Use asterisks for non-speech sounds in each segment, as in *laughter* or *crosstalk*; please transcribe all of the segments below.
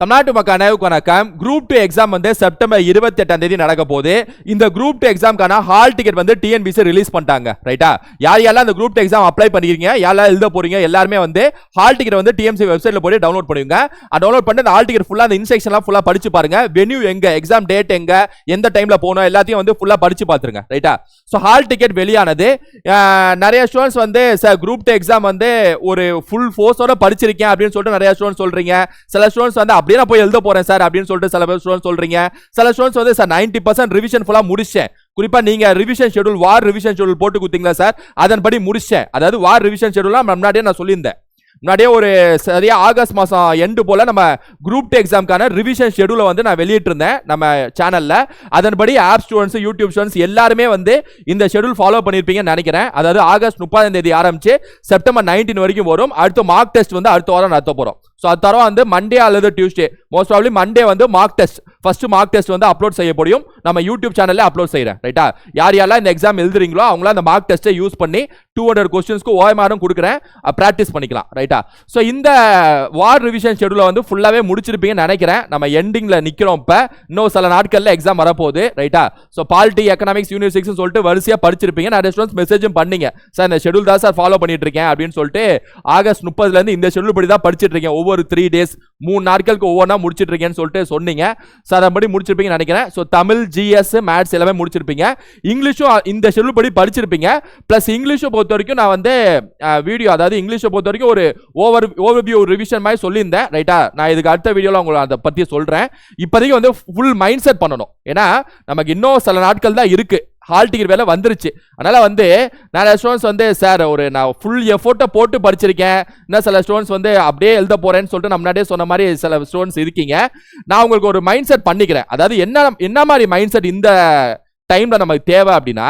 தமிழ்நாட்டு மக்கள் அனைவருக்கும் வணக்கம். குரூப் டூ எக்ஸாம் வந்து செப்டம்பர் இருபத்தி எட்டாம் தேதி நடக்க போது இந்த குரூப் டூ எக்ஸாம்க்கான ஹால் டிக்கெட் வந்து டிஎன்பிசி ரிலீஸ் பண்ணிட்டாங்க. ரைட்டா யார் யாரெல்லாம் அந்த குரூப் டூ எக்ஸாம் அப்ளை பண்ணிருக்கீங்க யாரெல்லாம் எழுத போறீங்க எல்லாருமே வந்து ஹால் டிக்கெட் வந்து டிஎம்சி வெப்சைட்ல போய் டவுன்லோட் பண்ணுவீங்க டவுன்லோட் பண்ணி அந்த ஹால் டிக்கெட் ஃபுல்லாக அந்த இன்ஸ்ட்ரக்ஷன்லாம் ஃபுல்லாக படிச்சு பாருங்க. வென்யூ எங்க எக்ஸாம் டேட் எங்க எந்த டைம்ல போகணும் எல்லாத்தையும் வந்து ஃபுல்லாக படிச்சு பார்த்துருங்க ரைட்டா ஸோ ஹால் டிக்கெட் வெளியானது. நிறைய ஸ்டூடெண்ட்ஸ் வந்து சார் குரூப் டூ எக்ஸாம் வந்து ஒரு ஃபுல் ஃபோர்ஸோட படிச்சிருக்கேன் அப்படின்னு சொல்லிட்டு நிறைய ஸ்டூடெண்ட்ஸ் சொல்றீங்க. சில ஸ்டூடெண்ட்ஸ் வந்து அப்படியே நான் போய் எழுத போறேன் சார் அப்படின்னு சொல்லிட்டு சில பேர் ஸ்டூடெண்ட்ஸ் சொல்றீங்க. சில ஸ்டூடெண்ட்ஸ் வந்து சார் நைன்டி பர்சன்ட் ரிவிஷன் ஃபுல்லாக முடிச்சேன். குறிப்பா நீங்க ரிவிஷன் ஷெட்யூல் வார் ரிவிஷன் ஷெட்யூல் போட்டு கொடுத்தீங்களா சார்? அதன்படி முடிச்சேன். அதாவது வார் ரிவிஷன் ஷெட்யூலாம் முன்னாடியே நான் சொல்லியிருந்தேன். முன்னாடியே ஒரு சரியா ஆகஸ்ட் மாதம் எண்டு போல நம்ம குரூப் டூ எக்ஸாம்க்கான ரிவிஷன் ஷெட்யூலை வந்து நான் வெளியிட்டிருந்தேன் நம்ம சேனலில் அதன்படி ஆப் ஸ்டூடெண்ட்ஸ் யூடியூப் ஸ்டூடெண்ட்ஸ் எல்லாருமே வந்து இந்த ஷெட்யூல் ஃபாலோ பண்ணியிருப்பீங்கன்னு நினைக்கிறேன். அதாவது ஆகஸ்ட் முப்பதாம் தேதி ஆரம்பிச்சு செப்டம்பர் நைன்டீன் வரைக்கும் வரும். அடுத்து மார்க் டெஸ்ட் வந்து அடுத்த வாரம் நடத்த போகிறோம் ஸோ அது தரம் வந்து மண்டே அல்லது டியூஸ்டே மோஸ்ட் ப்ராப்ளி மண்டே வந்து mark test first mark test வந்து அப்லோட் செய்ய முடியும் நம்ம யூடியூப் சேனல்ல அப்லோட் செய்கிறேன் ரைட்டா யார் யாரெல்லாம் இந்த எக்ஸாம் எழுதுறீங்களோ அவங்களாம் அந்த மார்க் டெஸ்ட்டை யூஸ் பண்ணி டூ ஹண்ட்ரட் கொஸ்டின்ஸ்க்கு ஓஎம்ஆரும் கொடுக்குறேன். ப்ராக்டிஸ் பண்ணிக்கலாம். ரைட்டா ஸோ இந்த வார் ரிவிஷன் ஷெடியூலை வந்து ஃபுல்லாகவே முடிச்சிருப்பீங்கன்னு நினைக்கிறேன். நம்ம எண்டிங்கில் நிற்கிறோம் இப்போ. இன்னும் சில நாட்களில் எக்ஸாம் வரப்போகுது. ரைட்டா ஸோ பாலிட்டி எக்கனாமிக்ஸ் யூனிவர்சிக்ஸ்னு சொல்லிட்டு வரிசையாக படிச்சிருப்பீங்க. நிறைய ஸ்டூடெண்ட்ஸ் மெசேஜும் பண்ணீங்க. சார் இந்த ஷெடியூல் தான் சார் ஃபாலோ பண்ணிட்டு இருக்கேன் அப்படின்னு சொல்லிட்டு ஆகஸ்ட் முப்பதுலேருந்து இந்த ஷெடியூல் படி தான் படிச்சிட்டு இருக்கேன். ஒவ்வொரு த்ரீ டேஸ் மூணு நாட்களுக்கு ஒவ்வொன்றா முடிச்சிட்ருக்கேன்னு சொல்லிட்டு சொன்னீங்க. ஸோ அதன்படி முடிச்சிருப்பீங்கன்னு நினைக்கிறேன். ஸோ தமிழ் ஜிஎஸ் மேத்ஸ் எல்லாமே முடிச்சிருப்பீங்க. இங்கிலீஷும் இந்த ஷெடியூல் படி படிச்சிருப்பீங்க. ப்ளஸ் இங்கிலீஷை பொறுத்த வரைக்கும் நான் வந்து வீடியோ அதாவது இங்கிலீஷை பொறுத்த வரைக்கும் ஒரு ஓவர் ஓவர்வியூ ரிவிஷன் மாதிரி சொல்லியிருந்தேன். ரைட்டா நான் இதுக்கு அடுத்த வீடியோவில் உங்களை அதை பற்றி சொல்கிறேன் இப்போதைக்கு வந்து ஃபுல் மைண்ட் செட் பண்ணணும். ஏன்னா நமக்கு இன்னும் சில நாட்கள் தான் இருக்குது ஹால் டிக்கெட் வேலை வந்துருச்சு. அதனால் வந்து நான் ஸ்டூடெண்ட்ஸ் வந்து சார் ஒரு நான் ஃபுல் எஃபோர்ட்டை போட்டு படிச்சிருக்கேன். இன்னும் சில ஸ்டூடெண்ட்ஸ் வந்து அப்படியே எழுத போகிறேன்னு சொல்லிட்டு நம்ம முன்னாடியே சொன்ன மாதிரி சில ஸ்டூடெண்ட்ஸ் இருக்கீங்க. நான் உங்களுக்கு ஒரு மைண்ட் செட் பண்ணிக்கிறேன். அதாவது என்ன என்ன மாதிரி மைண்ட் செட் இந்த டைமில் நமக்கு தேவை அப்படின்னா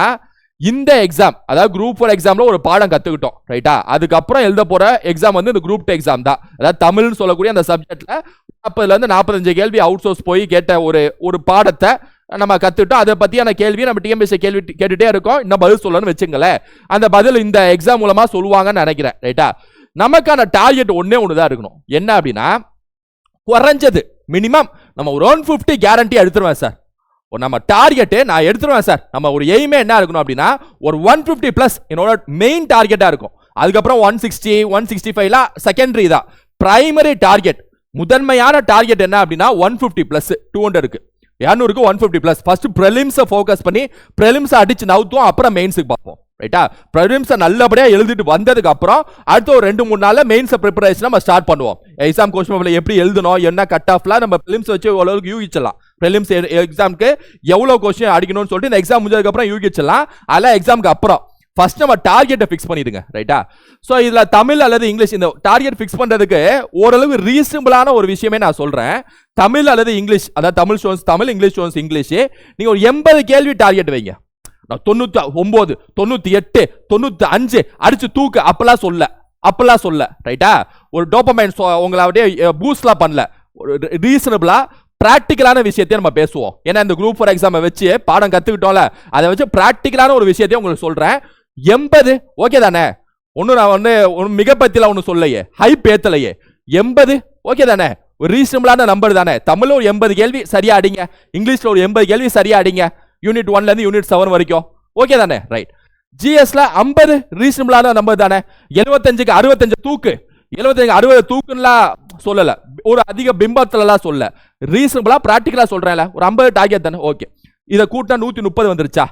இந்த எக்ஸாம் அதாவது குரூப் ஃபோர் எக்ஸாமில் ஒரு பாடம் கற்றுக்கிட்டோம் ரைட்டா அதுக்கப்புறம் எழுத போகிற எக்ஸாம் வந்து இந்த குரூப் டூ எக்ஸாம் தான். அதாவது தமிழ்னு சொல்லக்கூடிய அந்த சப்ஜெக்டில் நாற்பதுலேருந்து நாற்பத்தஞ்சு கேள்வி அவுட் சோர்ஸ் போய் கேட்ட ஒரு ஒரு பாடத்தை நம்ம கற்றுட்டோம் அதை பற்றியான கேள்வி நம்ம டிஎம்பிஎஸ்சி கேள்வி கேட்டுகிட்டே இருக்கோம். இன்னும் பதில் சொல்லணும்னு வச்சுங்களேன். அந்த பதில் இந்த எக்ஸாம் மூலமாக சொல்லுவாங்கன்னு நினைக்கிறேன். ரைட்டா நமக்கான டார்கெட் ஒன்றே ஒன்று தான் இருக்கணும். என்ன அப்படின்னா குறைஞ்சது மினிமம் நம்ம ஒரு ஒன் ஃபிஃப்டி கேரண்டி எடுத்துருவேன் சார் நம்ம டார்கெட்டு நான் எடுத்துருவேன் சார் நம்ம ஒரு எய்மே என்ன இருக்கணும் அப்படின்னா ஒரு ஒன் ஃபிஃப்டி ப்ளஸ் என்னோட மெயின் டார்கெட்டாக இருக்கும். அதுக்கப்புறம் ஒன் சிக்ஸ்டி ஒன் சிக்ஸ்டி ஃபைவ்லாம் செகண்டரி தான். பிரைமரி டார்கெட் முதன்மையான டார்கெட் என்ன அப்படின்னா ஒன் ஃபிஃப்டி ப்ளஸ் டூ ஹண்ட்ரடுக்கு இரநூறுக்கு ஒன் ஃபிஃப்டி ப்ளஸ் ஃபர்ஸ்ட் ப்ரெலிம்ஸை ஃபோக்கஸ் பண்ணி ப்ரெலிம்ஸை அடிச்சு நவுத்துவோம் அப்புறம் மெயின்ஸுக்கு பார்ப்போம். ரைட்டா ப்ரெலிம்ஸை நல்லபடியாக எழுதிட்டு வந்ததுக்கு அப்புறம் அடுத்த ஒரு ரெண்டு மூணு நாளில் மெயின்ஸை ப்ரிப்பரேஷன் நம்ம ஸ்டார்ட் பண்ணுவோம். எக்ஸாம் கொஸ்டின் பேப்பரில் எப்படி எழுதணும் என்ன கட் ஆஃப்லாம் நம்ம ப்ரிலிம்ஸ் வச்சு ஓரளவுக்கு யூகிச்சிடலாம். ப்ரிலிம்ஸ் எக்ஸாம்க்கு எவ்வளோ கொஸ்டின் அடிக்கணும்னு சொல்லிட்டு இந்த எக்ஸாம் முடிஞ்சதுக்கப்புறம் யூகிச்சிடலாம். அதெல்லாம் எக்ஸாமுக்கு அப்புறம். ஃபர்ஸ்ட் நம்ம டார்கெட்டை ஃபிக்ஸ் பண்ணிடுங்க ரைட்டா ஸோ இதில் தமிழ் அல்லது இங்கிலீஷ் இந்த டார்கெட் ஃபிக்ஸ் பண்ணுறதுக்கு ஓரளவு ரீசனபிளான ஒரு விஷயமே நான் சொல்கிறேன் தமிழ் அல்லது இங்கிலீஷ் அதாவது தமிழ் ஷோன்ஸ் தமிழ் இங்கிலீஷ் ஷோன்ஸ் இங்கிலீஷ் நீங்கள் ஒரு எண்பது கேள்வி டார்கெட் வைங்க. நான் தொண்ணூற்றி ஒம்பது தொண்ணூற்றி எட்டு தொண்ணூற்றி அஞ்சு அடித்து தூக்கு அப்பெல்லாம் சொல்ல அப்பெல்லாம் சொல்ல ரைட்டா ஒரு டோப்பமைன் உங்களை அப்படியே பூஸ்ட்லாம் பண்ணல. ஒரு ரீசனபிளாக ப்ராக்டிக்கலான விஷயத்தையும் நம்ம பேசுவோம். ஏன்னா இந்த குரூப் ஃபார் எக்ஸாமை வச்சு பாடம் கற்றுக்கிட்டோம்ல அதை வச்சு ப்ராக்டிக்கலான ஒரு விஷயத்தையும் உங்களுக்கு சொல்கிறேன் எண்பது ஓகே தானே? ஒன்றும் நான் வந்து ஒன்றும் மிகப்பத்தில ஒன்றும் சொல்லலையே. ஹைப் பேத்தலையே எண்பது ஓகே தானே? ஒரு ரீசனபிளான நம்பர் தானே? தமிழில் ஒரு எண்பது கேள்வி சரியா அடிங்க. இங்கிலீஷில் ஒரு எண்பது கேள்வி சரியா அடிங்க. யூனிட் ஒன்லேருந்து யூனிட் செவன் வரைக்கும். ஓகே தானே? ரைட் ஜிஎஸ்ல ஐம்பது ரீசனபிளான நம்பர் தானே? எழுபத்தஞ்சுக்கு அறுபத்தஞ்சு தூக்கு. எழுபத்தஞ்சு அறுபது தூக்குலாம் சொல்லலை. ஒரு அதிக பிம்பத்துலலாம் சொல்ல ரீசனபிளாக ப்ராக்டிக்கலாக சொல்கிறேன்ல ஒரு ஐம்பது டார்கெட் தானே? ஓகே இதை கூட்டினா நூற்றி முப்பது வந்துருச்சா?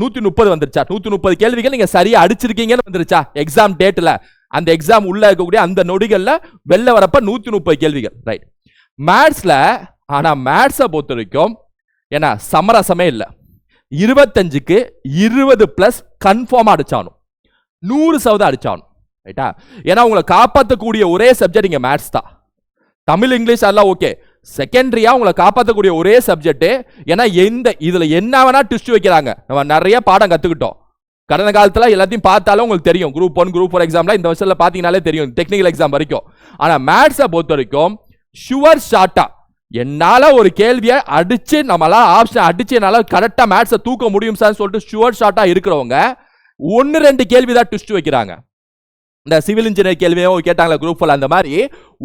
நூத்தி முப்பது வந்துருச்சா? நூத்தி முப்பது கேள்விகள் நீங்க சரியா அடிச்சிருக்கீங்கன்னு வந்துருச்சா? எக்ஸாம் டேட்ல அந்த எக்ஸாம் உள்ள இருக்கக்கூடிய அந்த நொடிகள்ல வெளில வரப்ப நூத்தி முப்பது கேள்விகள். ரைட் மேத்ஸ்ல ஆனா மேத்ஸை பொறுத்த வரைக்கும் ஏன்னா சமரசமே இல்லை. இருபத்தஞ்சுக்கு இருபது பிளஸ் கன்ஃபார்மா அடிச்சானும் நூறு சதவீதம் அடிச்சானும் ரைட்டா ஏன்னா உங்களை காப்பாற்றக்கூடிய ஒரே சப்ஜெக்ட் இங்க மேத்ஸ் தான். தமிழ் இங்கிலீஷ் எல்லாம் ஓகே செகண்டரியா உங்களை காப்பாற்றக்கூடிய ஒரே சப்ஜெக்ட் ஏன்னா எந்த இதுல என்ன வேணா ட்விஸ்ட் வைக்கிறாங்க. நம்ம நிறைய பாடம் கத்துக்கிட்டோம். கடந்த காலத்தில் எல்லாத்தையும் பார்த்தாலும் உங்களுக்கு தெரியும். குரூப் ஒன் குரூப் ஃபோர் எக்ஸாம்ல இந்த வருஷத்தில் பார்த்தீங்கனாலே தெரியும். டெக்னிக்கல் எக்ஸாம் வரைக்கும். ஆனால் மேத்ஸை பொறுத்த வரைக்கும் ஷுவர் ஷார்ட்டா என்னால் ஒரு கேள்வியை அடித்து நம்மளால் ஆப்ஷன் அடிச்சு என்னால் கரெக்டாக மேத்ஸை தூக்க முடியும் சார் சொல்லிட்டு ஷுவர் ஷார்ட்டாக இருக்கிறவங்க ஒன்று ரெண்டு கேள்வி தான் ட்விஸ்ட் வைக்கிறாங்க. இந்த சிவில் இன்ஜினியர் கேள்வியோ கேட்டாங்களா குரூப் அந்த மாதிரி?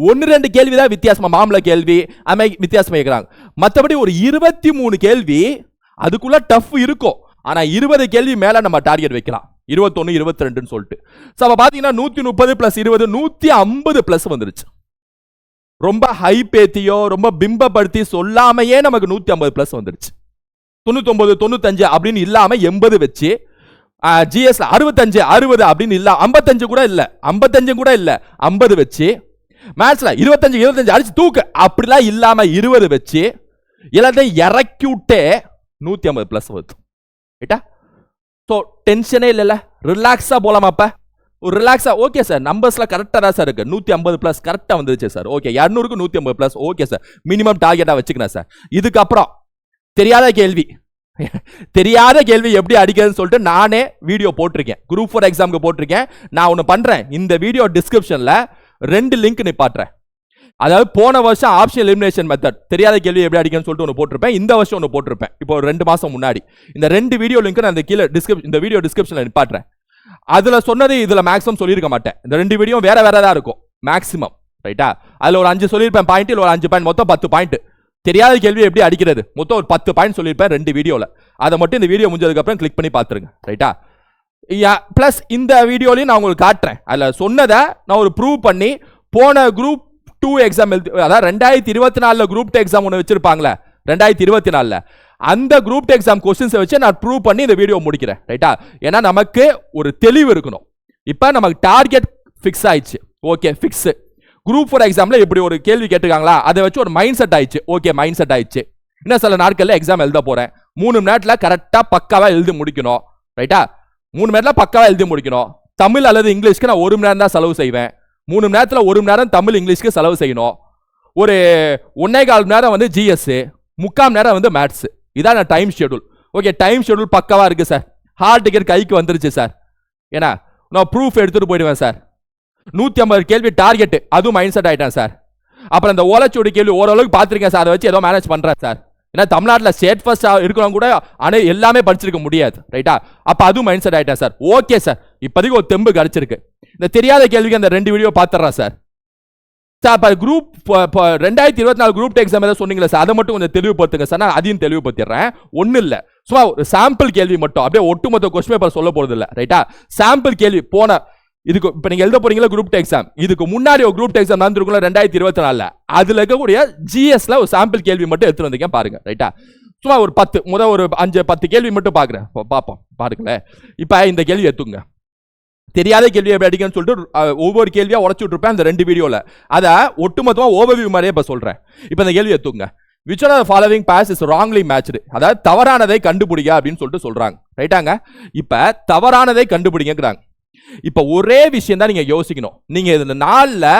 ஒன்று ரெண்டு கேள்வி தான் வித்தியாசமாக மாம்பழ கேள்வி அது மாதிரி வித்தியாசமா கேட்குறாங்க மற்றபடி ஒரு இருபத்தி மூணு கேள்வி அதுக்குள்ளே டஃப் இருக்கும். ஆனால் இருபது கேள்வி மேலே நம்ம டார்கெட் வைக்கலாம். இருபத்தொன்று இருபத்தி ரெண்டுன்னு சொல்லிட்டு. ஸோ அப்போ பார்த்தீங்கன்னா நூற்றி முப்பது ப்ளஸ் இருபது நூற்றி ஐம்பது ப்ளஸ் வந்துருச்சு. ரொம்ப ஹை பேத்தியோ ரொம்ப பிம்பப்படுத்தி சொல்லாமையே நமக்கு நூற்றி ஐம்பது ப்ளஸ் வந்துருச்சு. தொண்ணூத்தொம்பது தொண்ணூத்தஞ்சு அப்படின்னு இல்லாமல் எண்பது வச்சு ஜிஎஸ்ல அறுபத்தஞ்சு அறுபது அப்படின்னு இல்லை ஐம்பத்தஞ்சு கூட இல்லை ஐம்பத்தஞ்சு கூட இல்லை ஐம்பது வச்சு மேட்ச்ல இருபத்தஞ்சு இருபத்தஞ்சு அடிச்சு தூக்கு. அப்படிலாம் இல்லாம இருபது வச்சு எல்லாத்தையும் இறக்கி விட்டே நூத்தி ஐம்பது பிளஸ் வருது ரைட்டா ஸோ டென்ஷனே இல்லைல்ல. ரிலாக்ஸாக போகலாமா அப்ப. ஒரு ரிலாக்ஸாக ஓகே சார் நம்பர்ஸ்லாம் கரெக்டாக தான் சார் இருக்குது நூற்றி ஐம்பது ப்ளஸ் கரெக்டாக வந்துருச்சு சார் ஓகே இரநூறுக்கு நூற்றி ஐம்பது ப்ளஸ் ஓகே சார் மினிமம் டார்கெட்டாக வச்சுக்கிறேன் சார் இதுக்கப்புறம் தெரியாத கேள்வி. தெரியாத கேள்வி எப்படி அடிக்கிறதுன்னு சொல்லிட்டு நானே வீடியோ போட்டிருக்கேன். குரூப் ஃபோர் எக்ஸாமுக்கு போட்டிருக்கேன். நான் ஒன்று பண்ணுறேன் இந்த வீடியோ டிஸ்கிரிப்ஷனில் ரெண்டு லிங்க் நிப்பாட்டுறேன். அதாவது போன வருஷம் ஆப்ஷன் எலிமினேஷன் மெத்தட் தெரியாத கேள்வி எப்படி அடிக்கணும்னு சொல்லிட்டு ஒன்று போட்டிருப்பேன். இந்த வருஷம் ஒன்று போட்டிருப்பேன். இப்போ ரெண்டு மாதம் முன்னாடி. இந்த ரெண்டு வீடியோ லிங்க் நான் இந்த கீழே டிஸ்கிரிப் இந்த வீடியோ டிஸ்கிரிப்ஷனில் நிப்பாட்டுறேன். அதில் சொன்னது இதில் மேக்ஸிமம் சொல்லியிருக்க மாட்டேன். இந்த ரெண்டு வீடியோ வேற வேற தான் இருக்கும். மேக்ஸிமம் ரைட்டா அதில் ஒரு அஞ்சு சொல்லியிருப்பேன். பாயிண்ட் இல்லை ஒரு அஞ்சு பாயிண்ட் மொத்தம் பத்து பாயிண்ட் தெரியாத கேள்வி எப்படி அடிக்கிறது? மொத்தம் ஒரு பத்து பாயிண்ட் சொல்லியிருப்பேன் ரெண்டு வீடியோவில் அதை மட்டும் இந்த வீடியோ முடிஞ்சதுக்கப்புறம் கிளிக் பண்ணி பார்த்துருங்க. ரைட்டா ப்ளஸ் இந்த வீடியோலையும் நான் உங்களுக்கு காட்டுறேன். அதில் சொன்னதை நான் ஒரு ப்ரூவ் பண்ணி போன குரூப் டூ எக்ஸாம் எழுதி அதாவது ரெண்டாயிரத்தி இருபத்தி நாலில் குரூப் டூ எக்ஸாம் ஒன்று வச்சிருப்பாங்களே ரெண்டாயிரத்தி இருபத்தி நாலில். அந்த குரூப் டூ எக்ஸாம் கொஸ்டின்ஸை வச்சு நான் ப்ரூவ் பண்ணி இந்த வீடியோ முடிக்கிறேன். ரைட்டா ஏன்னா நமக்கு ஒரு தெளிவு இருக்கணும். இப்போ நமக்கு டார்கெட் ஃபிக்ஸ் ஆயிடுச்சு. ஓகே ஃபிக்ஸு குரூப் ஃபோர் எக்ஸாமில் இப்படி ஒரு கேள்வி கேட்டிருக்காங்களா? அதை வச்சு ஒரு மைண்ட் செட் ஆயிடுச்சு. ஓகே மைண்ட் செட் ஆயிடுச்சு. இன்னும் சில நாட்களில் எக்ஸாம் எழுத போகிறேன் மூணு மணி நேரத்தில் கரெக்டாக பக்காவாக எழுதி முடிக்கணும். ரைட்டா மூணு மணி நேரத்தில் பக்காவாக எழுதி முடிக்கணும். தமிழ் அல்லது இங்கிலீஷ்க்கு நான் ஒரு மணி நேரம் தான் செலவு செய்வேன். மூணு மணி நேரத்தில் ஒரு மணி நேரம் தமிழ் இங்கிலீஷ்க்கு செலவு செய்யணும். ஒரு ஒன்னே கால் மணி நேரம் வந்து ஜிஎஸ் முக்கால் மணி நேரம் வந்து மேத்ஸ் இதான் நான் time schedule okay time schedule பக்காவாக இருக்குது சார் ஹால் டிக்கெட் கைக்கு வந்துருச்சு சார் ஏன்னா நான் ப்ரூஃப் எடுத்துகிட்டு போயிடுவேன் சார் நூற்றி ஐம்பது கேள்வி டார்கெட் அதுவும் மைண்ட் செட் ஆகிட்டேன் சார் அப்புறம் இந்த ஓலைச்சூடு கேள்வி ஓரளவுக்கு பார்த்துருக்கேன் சார் அதை வச்சு ஏதோ மேனேஜ் பண்ணுறேன் சார் ஏன்னா தமிழ்நாட்டில் ஸ்டேட் ஃபர்ஸ்ட்டாக இருக்கிறவங்க கூட ஆனால் எல்லாமே படிச்சிருக்க முடியாது ரைட்டா அப்போ அதுவும் மைண்ட் செட் ஆகிட்டேன் சார் ஓகே சார் இப்போதைக்கு ஒரு தெம்பு கிடச்சிருக்கு இந்த தெரியாத கேள்விக்கு அந்த ரெண்டு வீடியோ பார்த்துட்றேன் சார் சார் இப்போ குரூப் ரெண்டாயிரத்தி இருபத்தி நாலு குரூப் எக்ஸாம் ஏதாவது சொன்னீங்களா சார் அதை மட்டும் கொஞ்சம் தெளிவுபடுத்துங்க சார் நான் அதையும் தெளிவுபடுத்திடுறேன். ஒன்றும் இல்லை. சும்மா ஒரு சாம்பிள் கேள்வி மட்டும். அப்படியே ஒட்டுமொத்த கொஸ்டின் பேப்பர் சொல்ல போகிறது இல்லை ரைட்டா சாம்பிள் கேள்வி போன இதுக்கு இப்போ நீங்கள் எழுத போறீங்களா குரூப் எக்ஸாம் இதுக்கு முன்னாடி ஒரு குரூப் எக்ஸாம் நடந்திருக்கும்ல ரெண்டாயிரத்தி இருபத்தி நாலில். அதில் இருக்கக்கூடிய ஜிஎஸ்ல ஒரு சாம்பிள் கேள்வி மட்டும் எடுத்துட்டு வந்தீங்க பாருங்க ரைட்டா சும்மா ஒரு பத்து முதல் ஒரு அஞ்சு பத்து கேள்வி மட்டும் பார்க்குறேன் பார்ப்போம் பாருங்களேன். இப்போ இந்த கேள்வி எடுத்துங்க தெரியாத கேள்வி எப்படி அடிக்கணும்னு சொல்லிட்டு ஒவ்வொரு கேள்வியாக உடச்சு விட்டுருப்பேன் அந்த ரெண்டு வீடியோவில் அதை ஒட்டுமொத்தமாக ஓவர்வியூ மாதிரியே இப்போ சொல்கிறேன் இப்போ இந்த கேள்வி எடுத்துங்க which are following pairs is wrongly matched அதாவது தவறானதை கண்டுபிடிங்க அப்படின்னு சொல்லிட்டு சொல்கிறாங்க ரைட்டாங்க இப்போ தவறானதை கண்டுபிடிங்கிறாங்க இப்போ ஒரே விஷயம் தான் நீங்கள் யோசிக்கணும். நீங்கள் இந்த நாளில்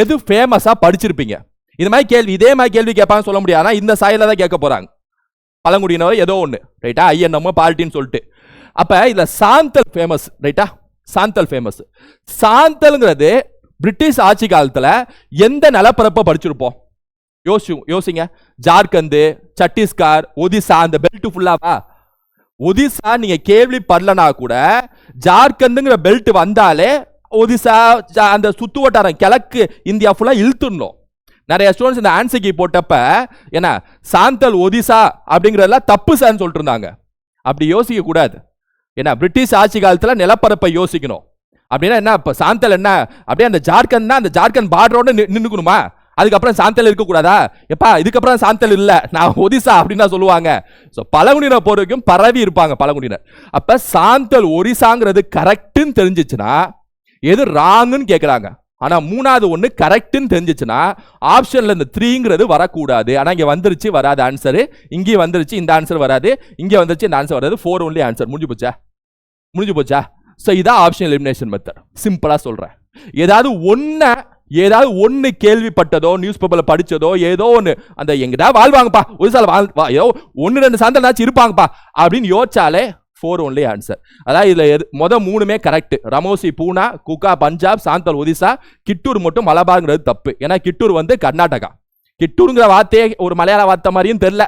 எது ஃபேமஸாக படிச்சிருப்பீங்க? இது மாதிரி கேள்வி இதே மாதிரி கேள்வி கேட்பாங்கன்னு சொல்ல முடியாது ஆனால் இந்த சாயில தான் கேட்க போகிறாங்க பழங்குடியினர் ஏதோ ஒன்று ரைட்டா ஐஎன்எம் பார்ட்டின்னு சொல்லிட்டு. அப்போ இதில் சாந்தல் ஃபேமஸ் ரைட்டா சாந்தல் ஃபேமஸ் சாந்தல்ங்கிறது பிரிட்டிஷ் ஆட்சி காலத்தில் எந்த நிலப்பரப்பை படிச்சிருப்போம்? யோசி யோசிங்க. ஜார்க்கந்து சத்தீஸ்கர் ஒதிசா அந்த பெல்ட் ஃபுல்லாவா ஒதிசா நீங்க கேள்விப்படலனா கூட ஜார்க்கண்டுங்கிற பெல்ட் வந்தாலே ஒதிசா ஜா- அந்த சுத்து வட்டாரம் கிழக்கு இந்தியா ஃபுல்லாக இழுத்துடணும். நிறைய ஸ்டூடெண்ட்ஸ் இந்த ஆன்சிக்கு போட்டப்ப என்ன சாந்தல் ஒதிசா அப்படிங்கிறதெல்லாம் தப்பு சார்னு சொல்லிட்டு இருந்தாங்க அப்படி யோசிக்க கூடாது. ஏன்னா பிரிட்டிஷ் ஆட்சி காலத்தில் நிலப்பரப்பை யோசிக்கணும். அப்படின்னா என்ன இப்போ சாந்தல் என்ன அப்படியே அந்த ஜார்க்கண்ட்னா அந்த ஜார்க்கண்ட் பார்டரோட நின்றுக்கணுமா அதுக்கப்புறம் சாந்தல் இருக்கக்கூடாதா? எப்பா இதுக்கப்புறம் சாந்தல் இல்லை. நான் ஒதிசா அப்படின்னு தான் சொல்லுவாங்க. ஸோ பழங்குடியினர் பொறுத்த வரைக்கும் பரவி இருப்பாங்க பழங்குடியினர். அப்போ சாந்தல் ஒரிசாங்கிறது கரெக்டுன்னு தெரிஞ்சிச்சுன்னா எது ராங்குன்னு கேட்குறாங்க ஆனால் மூணாவது ஒன்று கரெக்டுன்னு தெரிஞ்சிச்சுன்னா ஆப்ஷனில் இந்த த்ரீங்கிறது வரக்கூடாது. ஆனால் இங்கே வந்துருச்சு வராது ஆன்சரு இங்கேயும் வந்துருச்சு இந்த ஆன்சர் வராது. இங்கே வந்துருச்சு இந்த ஆன்சர் வராது. ஃபோர் ஒன்லி ஆன்சர் முடிஞ்சு போச்சா? முடிஞ்சு போச்சா? ஸோ இதான் ஆப்ஷன் எலிமினேஷன் மெத்தட் சிம்பிளாக சொல்கிறேன் ஏதாவது ஒன்றை ஏதாவது ஒன்று கேள்விப்பட்டதோ நியூஸ் பேப்பரில் படித்ததோ ஏதோ ஒன்று அந்த எங்கிட்ட வாழ்வாங்கப்பா ஒரு சால வாழ் வா- ஏதோ ஒன்று ரெண்டு சாந்தனாச்சும் இருப்பாங்கப்பா அப்படின்னு யோசிச்சாலே ஃபோர் ஒன்லி ஆன்சர் அதாவது இதில் எது மொதல் மூணுமே கரெக்ட் ரமோசி பூனா குக்கா பஞ்சாப் சாந்தல் ஒடிசா கிட்டூர் மட்டும் மலபார்ங்கிறது தப்பு. ஏன்னா கிட்டூர் வந்து கர்நாடகா. கிட்டூருங்கிற வார்த்தையே ஒரு மலையாள வார்த்தை மாதிரியும் தெரில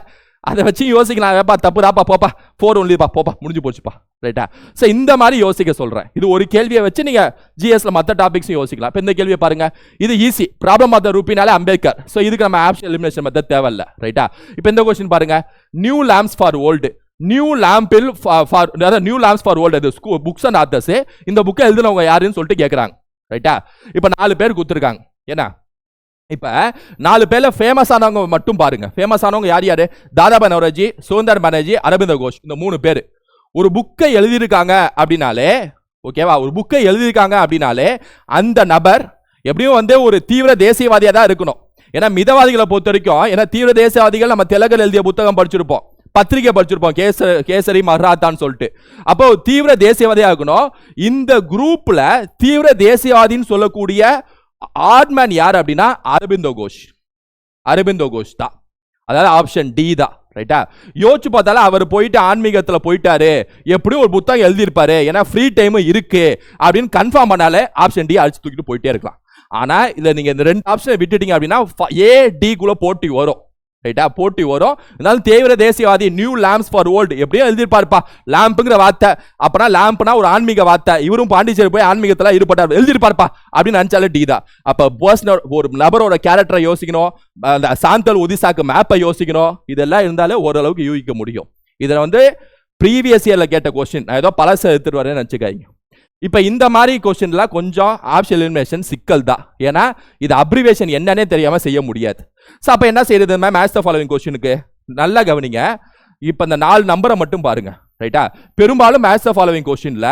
அதை வச்சு யோசிக்கலாம். ஏப்பா தப்புதாப்பா போப்பா. ஃபோர் ஒன்லிப்பா போப்பா. முடிஞ்சு போச்சுப்பா. ரைட்டா ஸோ இந்த மாதிரி யோசிக்க சொல்கிறேன் இது ஒரு கேள்வியை வச்சு நீங்கள் ஜிஎஸ்ல மற்ற டாபிக்ஸும் யோசிக்கலாம். இப்போ இந்த கேள்வியை பாருங்க. இது ஈஸி ப்ராப்ளம் ஆஃப் த ரூபினாலே அம்பேத்கர் ஸோ இதுக்கு நம்ம ஆப்ஷன் எலிமினேஷன் மெத்தட் தேவையில்ல. ரைட்டா இப்போ இந்த கொஸ்டின் பாருங்க. New lamps for old new லேம்பில் for அதாவது நியூ லேம்ப்ஸ் ஃபார் ஓல்டு அது ஸ்கூ புக்ஸ் அண்ட் ஆத்தர்ஸ் இந்த புக்கை எழுதுனவங்க யாருன்னு சொல்லிட்டு கேட்குறாங்க ரைட்டா இப்போ நாலு பேர் கொடுத்துருக்காங்க. ஏன்னா இப்போ நாலு பேரில் ஃபேமஸ் ஆனவங்க மட்டும் பாருங்க. ஃபேமஸ் ஆனவங்க யார் யார்? தாதாபாய் நவரோஜி சுதந்தர் பானர்ஜி அரவிந்த கோஷ். இந்த மூணு பேர். ஒரு புக்கை எழுதியிருக்காங்க அப்படின்னாலே ஓகேவா ஒரு புக்கை எழுதியிருக்காங்க அப்படின்னாலே அந்த நபர் எப்படியும் வந்து ஒரு தீவிர தேசியவாதியாக தான் இருக்கணும். ஏன்னா மிதவாதிகளை பொறுத்த வரைக்கும் ஏன்னா தீவிர தேசியவாதிகள் நம்ம தெலுங்கில் எழுதிய புத்தகம் படிச்சிருப்போம். பத்திரிகை படிச்சிருப்போம். கேச கேசரி மராத்தான்னு சொல்லிட்டு. அப்போ தீவிர தேசியவாதியாக இருக்கணும். இந்த குரூப்பில் தீவிர தேசியவாதின்னு சொல்லக்கூடிய ஆட்மேன் யார் அப்படின்னா அரபிந்தோ கோஷ். அரபிந்தோ கோஷ் தான். அதாவது ஆப்ஷன் டி தான். ரைட்டா யோசிச்சு பார்த்தாலும் அவர் போயிட்டு ஆன்மீகத்தில் போயிட்டாரு. எப்படியும் ஒரு புத்தகம் எழுதியிருப்பாரு. ஏன்னா ஃப்ரீ டைமும் இருக்கு. அப்படின்னு கன்ஃபார்ம் பண்ணாலே ஆப்ஷன் டி அழிச்சு தூக்கிட்டு போயிட்டே இருக்கலாம். ஆனால் இதில் நீங்கள் இந்த ரெண்டு ஆப்ஷனை விட்டுட்டீங்க அப்படின்னா ஏ டி குள்ள போட்டி வரும். ரைட்டா போட்டி வரும். இருந்தாலும் தீவிர தேசியவாதி நியூ லேம்ப்ஸ் ஃபார் ஓல்டு எப்படியும் எழுதியிருப்பாருப்பா. லேம்புங்கிற வார்த்தை அப்பனா லேம்ப்னா ஒரு ஆன்மீக வார்த்தை. இவரும் பாண்டிச்சேரி போய் ஆன்மீகத்தில் ஈடுபட்டார். எழுதியிருப்பாருப்பா அப்படின்னு நினச்சாலே டீ தான். அப்போ பர்சனல் ஒரு நபரோட கேரக்டரை யோசிக்கணும். அந்த சாந்தல் ஒதிசாக்கு மேப்பை யோசிக்கணும். இதெல்லாம் இருந்தாலே ஓரளவுக்கு யூகிக்க முடியும். இதில் வந்து ப்ரீவியஸ் இயரில் கேட்ட கொஸ்டின் நான் ஏதோ பழசை எடுத்துகிட்டு வரேன்னு நினச்சிக்காய்ங்க இப்போ இந்த மாதிரி கொஸ்டின்லாம் கொஞ்சம் ஆப்ஷன் எலிமினேஷன் சிக்கல் தான் ஏன்னா இது அப்ரிவேஷன் என்னன்னே தெரியாமல் செய்ய முடியாது. ஸோ அப்போ என்ன செய்யறது மேம் மேட்ச் த ஃபாலோவிங் கொஸ்டினுக்கு நல்லா கவனிங்க. இப்போ இந்த நாலு நம்பரை மட்டும் பாருங்க. ரைட்டா பெரும்பாலும் மேத்ஸ் த ஃபாலோவிங் கொஸ்டினில்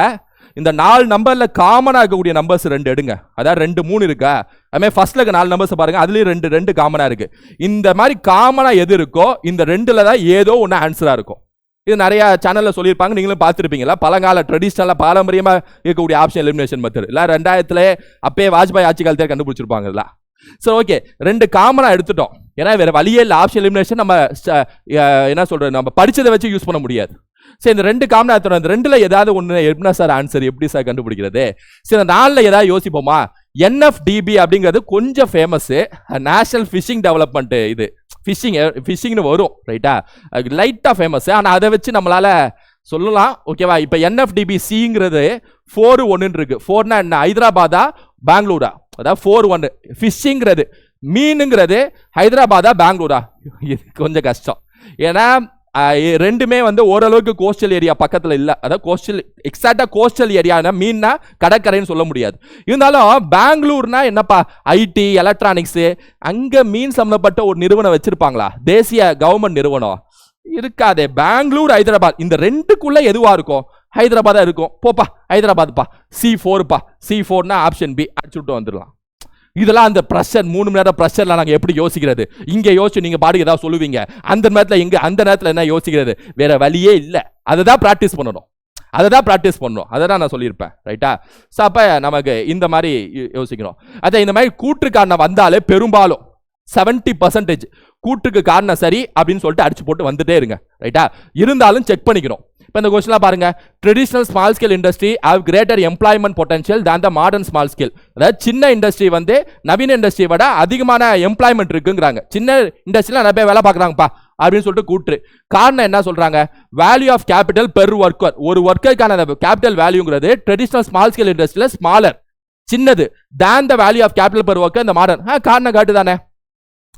இந்த நாலு நம்பரில் காமனாக இருக்கக்கூடிய நம்பர்ஸ் ரெண்டு எடுங்க. அதாவது ரெண்டு மூணு இருக்கா? அதுமாதிரி ஃபர்ஸ்ட்ல இருக்க நாலு நம்பர்ஸ் பாருங்க. அதுலேயும் ரெண்டு ரெண்டு காமனாக இருக்கு. இந்த மாதிரி காமனாக எது இருக்கோ இந்த ரெண்டில் தான் ஏதோ ஒன்று ஆன்சராக இருக்கும். இது நிறையா சேனலில் சொல்லியிருப்பாங்க. நீங்களும் பார்த்துருப்பீங்களா பழங்கால ட்ரெடிஷ்னலாக பாரம்பரியமாக இருக்கக்கூடிய ஆப்ஷன் எலிமினேஷன் மெத்தட் இல்லை ரெண்டாயிரத்தில் அப்பயே வாஜ்பாய் ஆட்சி காலத்தில் கண்டுபிடிச்சிருப்பாங்கல்ல. சரி ஓகே ரெண்டு காமனாக எடுத்துட்டோம். ஏன்னா வேறு வழியே இல்லை. ஆப்ஷன் எலிமினேஷன் நம்ம என்ன சொல்கிறது நம்ம படித்ததை வச்சு யூஸ் பண்ண முடியாது. சரி இந்த ரெண்டு காமனாக எடுத்துட்டோம். இந்த ரெண்டில் ஏதாவது ஒன்று என்ன சார் ஆன்சர் எப்படி சார் கண்டுபிடிக்கிறது? சரி இந்த நாளில் ஏதாவது யோசிப்போமா? என்எஃப்டிபி அப்படிங்கிறது கொஞ்சம் ஃபேமஸ்ஸு நேஷனல் ஃபிஷிங் டெவலப்மெண்ட்டு இது. ஃபிஷிங் ஃபிஷிங்னு வரும் ரைட்டா லைட்டாக ஃபேமஸ் ஆனால் அதை வச்சு நம்மளால் சொல்லலாம். ஓகேவா இப்போ என்எஃப்டிபி சிங்கிறது ஃபோர் ஒன்றுன்னு இருக்கு. ஃபோர்னா என்ன? ஹைதராபாதா பெங்களூரா? அதாவது ஃபோர் ஒன்று ஃபிஷ்ஷிங்கிறது மீனுங்கிறது ஹைதராபாதா பெங்களூரா? இது கொஞ்சம் கஷ்டம். ஏன்னா ரெண்டுமே வந்து ஓரளவுக்கு கோஸ்டல் ஏரியா பக்கத்தில் இல்லை. அதாவது கோஸ்டல் எக்ஸாக்டாக கோஸ்டல் ஏரியானா மீன்னா கடற்கரைன்னு சொல்ல முடியாது. இருந்தாலும் பெங்களூர்னா என்னப்பா ஐடி எலக்ட்ரானிக்ஸு அங்கே மீன் சம்மந்தப்பட்ட ஒரு நிறுவனம் வச்சுருப்பாங்களா? தேசிய கவர்மெண்ட் நிறுவனம். இருக்காதே. பெங்களூர் ஹைதராபாத். இந்த ரெண்டுக்குள்ளே எதுவாக இருக்கும்? ஹைதராபாதாக இருக்கும். போப்பா ஹைதராபாத்ப்பா. சி ஃபோர்ப்பா சி ஃபோர்னா ஆப்ஷன் பி அடிச்சு விட்டு வந்துடலாம். இதெல்லாம் அந்த ப்ரெஷர் மூணு மணி நேரம் ப்ரெஷரில் நாங்கள் எப்படி யோசிக்கிறது? இங்கே யோசிச்சு நீங்கள் பாட்டுக்கு ஏதாவது சொல்லுவீங்க. அந்த நேரத்தில் எங்கே அந்த நேரத்தில் என்ன யோசிக்கிறது? வேறு வழியே இல்லை. அதை தான் ப்ராக்டிஸ் பண்ணணும். அதை தான் ப்ராக்டிஸ் பண்ணணும். அதை தான் நான் சொல்லியிருப்பேன். ரைட்டா ஸோ அப்போ நமக்கு இந்த மாதிரி யோ- யோசிக்கணும் அதான் இந்த மாதிரி கூற்று வந்தாலே பெரும்பாலும் 70% பர்சன்டேஜ் கூற்றுக்கு காரணம் சரி அப்படின்னு சொல்லிட்டு அடிச்சு போட்டு வந்துட்டே இருங்க. ரைட்டா இருந்தாலும் செக் பண்ணிக்கணும். இப்போ இந்த கொஸ்டின்லாம் பாருங்க. Traditional small scale industry have greater employment potential than the modern small scale அதாவது சின்ன இண்டஸ்ட்ரி வந்து நவீன இண்டஸ்ட்ரியை விட அதிகமான எம்ப்ளாய்மெண்ட் இருக்குங்கிறாங்க. சின்ன இண்டஸ்ட்ரியில் நிறைய பேர் வேலை பார்க்குறாங்கப்பா அப்படின்னு சொல்லிட்டு கூற்று காரணம் என்ன சொல்றாங்க? Value of capital per worker ஒரு ஒர்க்கருக்கான கேபிட்டல் வேல்யூங்கிறது ட்ரெடிஷனல் ஸ்மால் ஸ்கேல் இண்டஸ்ட்ரியில் ஸ்மாலர் சின்னது than the value of capital per worker இந்த மாடர்ன் காரணம் காட்டு தானே?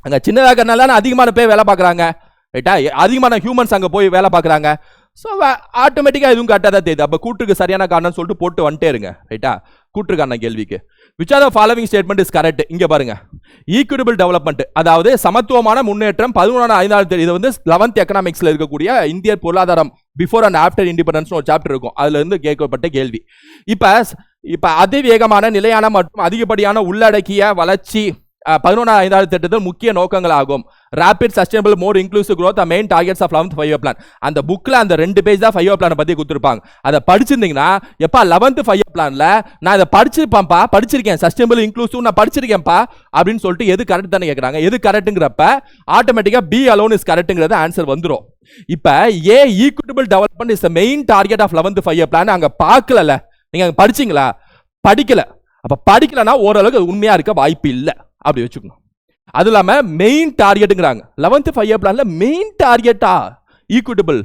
அங்கே சின்னதாக இருக்கிறனால அதிகமான பேர் வேலை பார்க்குறாங்க. ரைட்டா அதிகமான ஹியூமன்ஸ் அங்கே போய் வேலை பார்க்குறாங்க. ஸோ ஆட்டோமேட்டிக்காக எதுவும் கரெக்டாக தான் தெரியுது. அப்போ கூட்டுக்கு சரியான காரணம்னு சொல்லிட்டு போட்டு வந்துட்டே இருங்க. ரைட்டா கூட்டுக்கான கேள்விக்கு. Which are the following statement is correct இங்கே பாருங்க. ஈக்குவிட்டபிள் டெவலப்மெண்ட் அதாவது சமத்துவமான முன்னேற்றம் பதினொன்றாம் ஐந்தாவது இது வந்து லெவன்த் எக்கனாமிக்ஸில் இருக்கக்கூடிய இந்திய பொருளாதாரம் பிஃபோர் அண்ட் ஆஃப்டர் இண்டிபெண்டன்ஸ் ஒரு சாப்டர் இருக்கும். அதுலேருந்து கேட்கப்பட்ட கேள்வி. இப்போ இப்போ அதிவேகமான நிலையான மற்றும் அதிகப்படியான உள்ளடக்கிய வளர்ச்சி பதினொன்றாம் ஐந்தாவது திட்டத்தில் முக்கிய நோக்கங்கள் ஆகும் rapid sustainable more inclusive growth main targets of eleventh five plan அந்த புக்கில் அந்த ரெண்டு பேஜ் தான் ஃபைவ் பிளானை பற்றி கொடுத்துருப்பாங்க. அதை படிச்சிருந்தீங்கன்னா எப்பா லெவன்த் ஃபைவ் பிளானில் நான் இதை படிச்சிருப்பேன்ப்பா படிச்சிருக்கேன். சஸ்டைனபிள் இன்க்ளூசிவ் நான் படிச்சிருக்கேன்ப்பா அப்படின்னு சொல்லிட்டு எது கரெக்ட் தானே கேட்குறாங்க எது கரெக்ட்டுங்கிறப்ப ஆட்டோமேட்டிக்காக பி அலோன் இஸ் கரெக்ட்டுங்கிறது ஆன்சர் வந்துடும் இப்போ A equitable development is the main target of eleventh five plan அங்கே பார்க்கலல்ல. நீங்கள் அங்கே படிச்சீங்களா? படிக்கல. அப்போ படிக்கலன்னா ஓரளவுக்கு உண்மையாக இருக்க வாய்ப்பு இல்லை. அப்படி வச்சுக்கணும். அது இல்லாமல் மெயின் டார்கெட்டுங்கிறாங்க லெவன்த்து ஃபைவ் இயர் மெயின் டார்கெட்டா ஈக்குவிட்டபிள்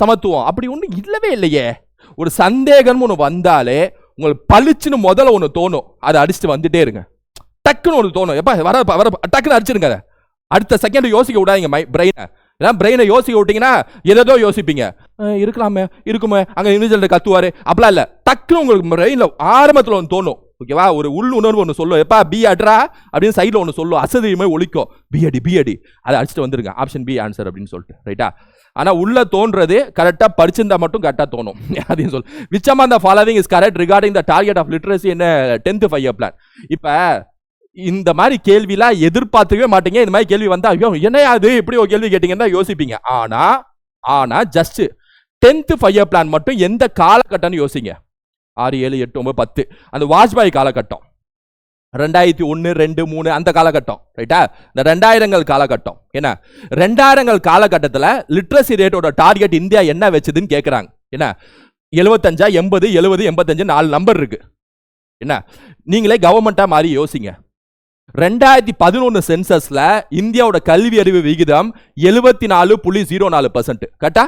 சமத்துவம் அப்படி ஒன்றும் இல்லவே இல்லையே. ஒரு சந்தேகம்னு ஒன்று வந்தாலே உங்களுக்கு பளிச்சுன்னு முதல்ல ஒன்று தோணும். அதை அடிச்சுட்டு வந்துட்டே இருங்க. டக்குன்னு ஒன்று தோணும். எப்போ வர வர டக்குன்னு அடிச்சிருங்க அடுத்த செகண்ட் யோசிக்க விடாதீங்க மை பிரெயினை ஏன்னா பிரெயினை யோசிக்க விட்டீங்கன்னா எதோ யோசிப்பீங்க. இருக்கலாமே இருக்குமே அங்கே இண்டிவிஜுவல் கத்துவார். அப்படிலாம் இல்லை. டக்குன்னு உங்களுக்கு பிரெயினில் ஆரம்பத்தில் ஒன்று தோணும். ஓகேவா ஒரு உள் உணர்வு ஒன்று சொல்லும் எப்பா பி அட்ரா அப்படின்னு சைடில் ஒன்று சொல்லும் அசதியுமே ஒழிக்கும். பிஎடி பிஎடி அதை அடிச்சுட்டு வந்துருங்க. ஆப்ஷன் பி ஆன்சர் அப்படின்னு சொல்லிட்டு. ரைட்டா ஆனால் உள்ள தோன்றது கரெக்டாக படிச்சிருந்தா மட்டும் கரெக்டாக தோணும். *laughs* அதையும் சொல் விச்சமா அந்த following is correct regarding the target of literacy என்ன டென்த் ஃபைவ் இயர் பிளான் இப்போ இந்த மாதிரி கேள்விலாம் எதிர்பார்த்துக்கவே மாட்டீங்க. இந்த மாதிரி கேள்வி வந்தால் ஐயோ என்னையா அது இப்படி ஒரு கேள்வி கேட்டிங்கன்னா தான் யோசிப்பீங்க. ஆனால் ஆனால் just tenth five year plan மட்டும் எந்த காலகட்டம்னு யோசிங்க. ஆறு ஏழு எட்டு ஒன்பது பத்து. அந்த வாஜ்பாய் காலகட்டம். ரெண்டாயிரத்தி ஒன்று ரெண்டு மூணு அந்த காலகட்டம். ரைட்டா இந்த ரெண்டாயிரங்கள் காலகட்டம். என்ன? ரெண்டாயிரங்கள் காலகட்டத்தில் லிட்ரஸி ரேட்டோட டார்கெட் இந்தியா என்ன வச்சதுன்னு கேட்குறாங்க என்ன? எழுபத்தஞ்சா எண்பது எழுபது எண்பத்தஞ்சு நாலு நம்பர் இருக்கு. என்ன? நீங்களே கவர்மெண்ட்டாக மாதிரி யோசிங்க. ரெண்டாயிரத்தி பதினொன்று சென்சஸில் இந்தியாவோட கல்வி அறிவு விகிதம் எழுபத்தி நாலு புள்ளி ஜீரோ நாலு பர்சன்ட் கரெக்டா?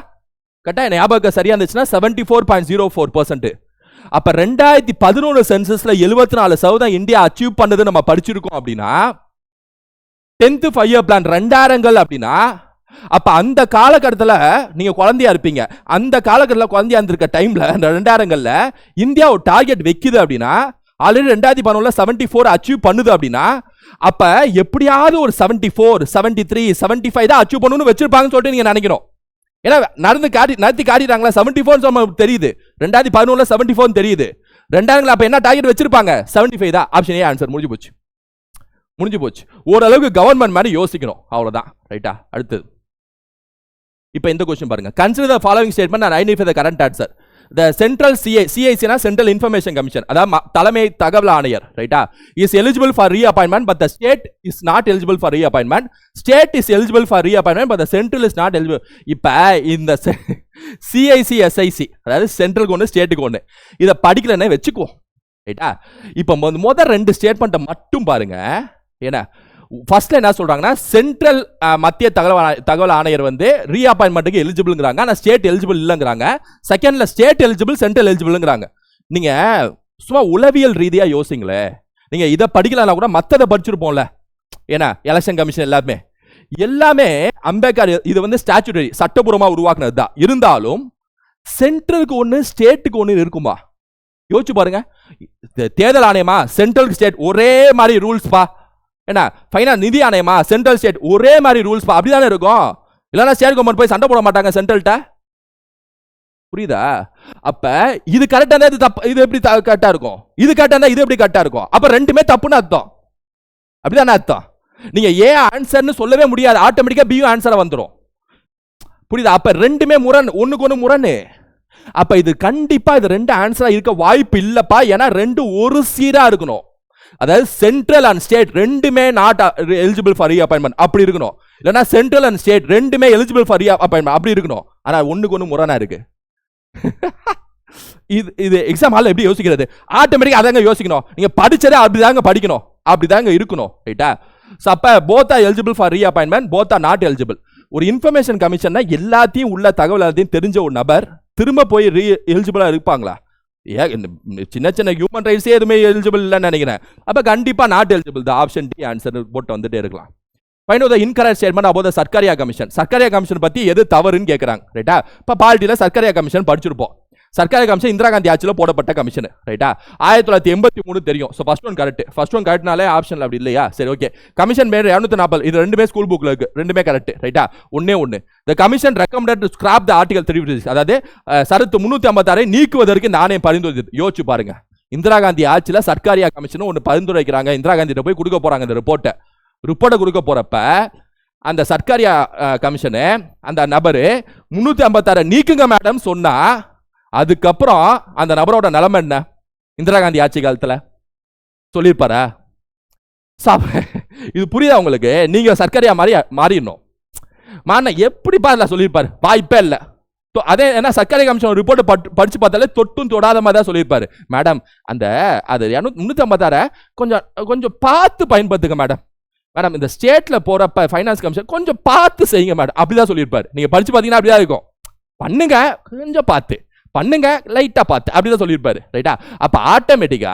கரெக்டா? என் ஞாபகம் சரியா இருந்துச்சுன்னா seventy four point zero four percent அப்போ ரெண்டாயிரத்தி பதினொன்று சென்சஸில் எழுபத்தி நாலு சதவீதம் இந்தியா அச்சீவ் பண்ணது நம்ம படிச்சிருக்கோம் அப்படின்னா டென்த்து ஃபைவ் இயர் பிளான் ரெண்டாயிரங்கள் அப்படின்னா அப்போ அந்த காலகட்டத்தில் நீங்கள் குழந்தையா இருப்பீங்க. அந்த காலகட்டத்தில் குழந்தையா இருந்திருக்க டைமில் அந்த ரெண்டாயிரங்களில் இந்தியா ஒரு டார்கெட் வைக்குது அப்படின்னா ஆல்ரெடி ரெண்டாயிரத்தி பதினொன்றில் செவன்ட்டி ஃபோர் அச்சீவ் பண்ணுது அப்படின்னா அப்போ எப்படியாவது ஒரு seventy four seventy three seventy five தான் அச்சீவ் பண்ணணும்னு வச்சிருப்பாங்கன்னு சொல்லிட்டு நீங்கள் நினைக்கணும். ஏன்னா நடந்து காட்டி நடத்தி காட்டிட்டாங்களா? செவன்டி ஃபோர் நமக்கு தெரியுது. ரெண்டாயிரத்தி பதினொன்றில் செவன்டி ஃபோர் தெரியுது. ரெண்டாயிரங்களா அப்போ என்ன டார்கெட் வச்சிருப்பாங்க? செவன்டி ஃபைவ் தான். ஆப்ஷன் ஏ ஆன்சர் முடிஞ்சு போச்சு. முடிஞ்சு போச்சு. ஓரளவுக்கு கவர்மெண்ட் மாதிரி யோசிக்கணும். அவ்வளோதான் ரைட்டா அடுத்தது. இப்போ இந்த கொஸ்டின் பாருங்க. கன்சிடர் த ஃபாலோவிங் ஸ்டேட்மெண்ட் நான் identify the current answer the central CI சிஐசினா central information commission அதாவது தலைமை தகவல் ஆணையர் ரைட்டா is eligible for reappointment but the state is not eligible for reappointment state is eligible for reappointment but the central is not eligible இப்போ இந்த CIC SIC அதாவது சென்ட்ரலுக்கு ஒன்று ஸ்டேட்டுக்கு ஒன்று இதை படிக்கலன்னே வச்சுக்குவோம் ரைட்டா இப்போ முதல் ரெண்டு ஸ்டேட்மெண்ட்டை மட்டும் பாருங்க. ஏன்னா ஃபர்ஸ்ட்ல என்ன சொல்றாங்கன்னா சென்ட்ரல் மத்திய தகவல் தகவல் ஆணையர் வந்து ரீஅப்பாயின்மெண்ட்டுக்கு எலிஜிபிள்ங்கிறாங்க ஆனால் ஸ்டேட் எலிஜிபிள் இல்லைங்கிறாங்க. செகண்ட்ல ஸ்டேட் எலிஜிபிள் சென்ட்ரல் எலிஜிபிள்ங்கிறாங்க நீங்க சும்மா உளவியல் ரீதியா யோசிங்களே. நீங்க இதை படிக்கலனா கூட மத்ததை படிச்சிருப்போம்ல. ஏன்னா எலெக்ஷன் கமிஷன் எல்லாமே எல்லாமே அம்பேத்கர் இது வந்து ஸ்டாச்சுட்டரி சட்டபூர்வமாக உருவாக்குனது தான் இருந்தாலும் சென்ட்ரலுக்கு ஒன்று ஸ்டேட்டுக்கு ஒன்று இருக்குமா? யோசிச்சு பாருங்க. தேர்தல் ஆணையமா? சென்ட்ரல் ஸ்டேட் ஒரே மாதிரி ரூல்ஸ்பா என்ன ஃபைனா நிதி ஆணையமா? சென்ட்ரல் ஸ்டேட் ஒரே மாதிரி ரூல்ஸ் பா. அப்படிதானே இருக்கும்? இல்லைன்னா ஸ்டேட் கவர்மெண்ட் போய் சண்டை போட மாட்டாங்க சென்ட்ரல்ட்ட புரியுதா? அப்ப இது கரெக்டா இருந்தா இது தப்பு இது எப்படி கரெக்டா இருக்கும்? இது கரெக்டா இருந்தா இது எப்படி கரெக்டா இருக்கும்? அப்ப ரெண்டுமே தப்புன்னு அர்த்தம். அப்படிதானே அர்த்தம்? நீங்க ஏ ஆன்சர்னு சொல்லவே முடியாது. ஆட்டோமேட்டிக்கா பியும் ஆன்சரா வந்துடும் புரியுதா? அப்ப ரெண்டுமே முரண் ஒண்ணுக்கு ஒண்ணு முரண். அப்ப இது கண்டிப்பா இது ரெண்டு ஆன்சரா இருக்க வாய்ப்பு இல்லப்பா. ஏன்னா ரெண்டு ஒரு சீரா இருக்கணும். அதாவது சென்ட்ரல் அண்ட் ஸ்டேட் ரெண்டுமே not eligible for reappointment அப்படி இருக்கணும். இல்லைன்னா சென்ட்ரல் அண்ட் ஸ்டேட் ரெண்டுமே எலிஜிபிள் ஃபார் ரீ அப்பாயின்மெண்ட் அப்படி இருக்கணும். ஆனால் ஒன்றுக்கு ஒன்று முரணா இருக்கு. *laughs* இது இது எக்ஸாம் ஹாலில் எப்படி யோசிக்கிறது? ஆட்டோமேட்டிக்காக அதாங்க யோசிக்கணும். நீங்கள் படித்ததே அப்படி அப்படிதாங்க படிக்கணும். அப்படிதாங்க இருக்கணும். ரைட்டா ஸோ அப்போ போத்தா எலிஜிபிள் ஃபார் ரீ அப்பாயின்மெண்ட் போத்தா நாட் எலிஜிபிள் ஒரு இன்ஃபர்மேஷன் கமிஷன்னா எல்லாத்தையும் உள்ள தகவல் எல்லாத்தையும் தெரிஞ்ச ஒரு நபர் திரும்ப போய் ரீ எலிஜிபிளாக இருப்பாங்களா? சின்ன சின்ன ஹியூமன் ரைட்ஸே எதுவுமே எலிஜிபிள் இல்லைன்னு நினைக்கிறேன். அப்போ கண்டிப்பாக நாட் எலிஜிபிள் தான் ஆப்ஷன் டி ஆன்சர் போட்டு வந்துட்டே இருக்கலாம். ஃபைனல் த இன்கரெக்ட் ஸ்டேட்மெண்ட் அபோத சர்க்காரியா கமிஷன் சர்க்காரியா கமிஷன் பத்தி எது தவறுன்னு கேட்குறாங்க ரைட்டா இப்போ பாலிட்டியில் சர்க்காரியா கமிஷன் படிச்சிருப்போம். சர்க்காரி கமிஷன் இந்திரா காந்தி ஆட்சியில் போடப்பட்ட கமிஷன் ரைட்டா ஆயிரத்தி தொள்ளாயிரத்தி எண்பத்தி மூணு தெரியும். So first one correct first one கரெக்ட்னாலே ஆப்ஷன்ல அப்படி இல்லையா? சரி ஓகே கமிஷன் பேர் இரநூத்தி நாற்பது இது ரெண்டுமே ஸ்கூல் புக்கில் இருக்கு. ரெண்டுமே கரெக்ட் ரைட்டா ஒன்னே ஒன்று the commission recommended to scrap the article three அதாவது சரத்து முந்நூற்றி ஐம்பத்தாறை நீக்குவதற்கு இந்த ஆணையம் பரிந்துரை யோசிச்சு பாருங்க. இந்திரா காந்தி ஆட்சியில் சர்க்காரியா கமிஷன் ஒன்று பரிந்துரைக்கிறாங்க. இந்திரா காந்தி போய் கொடுக்க போகிறாங்க இந்த ரிப்போர்ட்டை ரிப்போர்ட்டை கொடுக்க போகிறப்ப அந்த சர்க்காரியா கமிஷனு அந்த நபரு முந்நூற்றி ஐம்பத்தாறை நீக்குங்க மேடம் சொன்னால் அதுக்கப்புறம் அந்த நபரோட நிலைமை என்ன? இந்திரா காந்தி ஆட்சி காலத்தில்? சொல்லியிருப்பாரா? சாப் இது புரியுதா உங்களுக்கு? நீங்கள் சர்க்கரையாக மாறி மாறிடணும். மாறின எப்படிப்பா அதில் சொல்லியிருப்பார். வாய்ப்பே இல்லை. அதே ஏன்னா சர்க்கரை கமிஷன் ரிப்போர்ட் படிச்சு பார்த்தாலே தொட்டும் தொடாத மாதிரி தான் சொல்லியிருப்பாரு. மேடம் அந்த அது இரநூத்தி முந்நூற்றி ஐம்பத்தாற கொஞ்சம் கொஞ்சம் பார்த்து பயன்படுத்துங்க மேடம். மேடம் இந்த ஸ்டேட்டில் போகிறப்ப ஃபைனான்ஸ் கமிஷன் கொஞ்சம் பார்த்து செய்யுங்க மேடம். அப்படி தான் சொல்லியிருப்பாரு. நீங்கள் படித்து பார்த்தீங்கன்னா அப்படிதான் இருக்கும். பண்ணுங்க கொஞ்சம் பார்த்து. பண்ணுங்க லைட்டா பார்த்து. அப்படிதான் சொல்லியிருப்பாரு ரைட்டா அப்ப ஆட்டோமேட்டிக்கா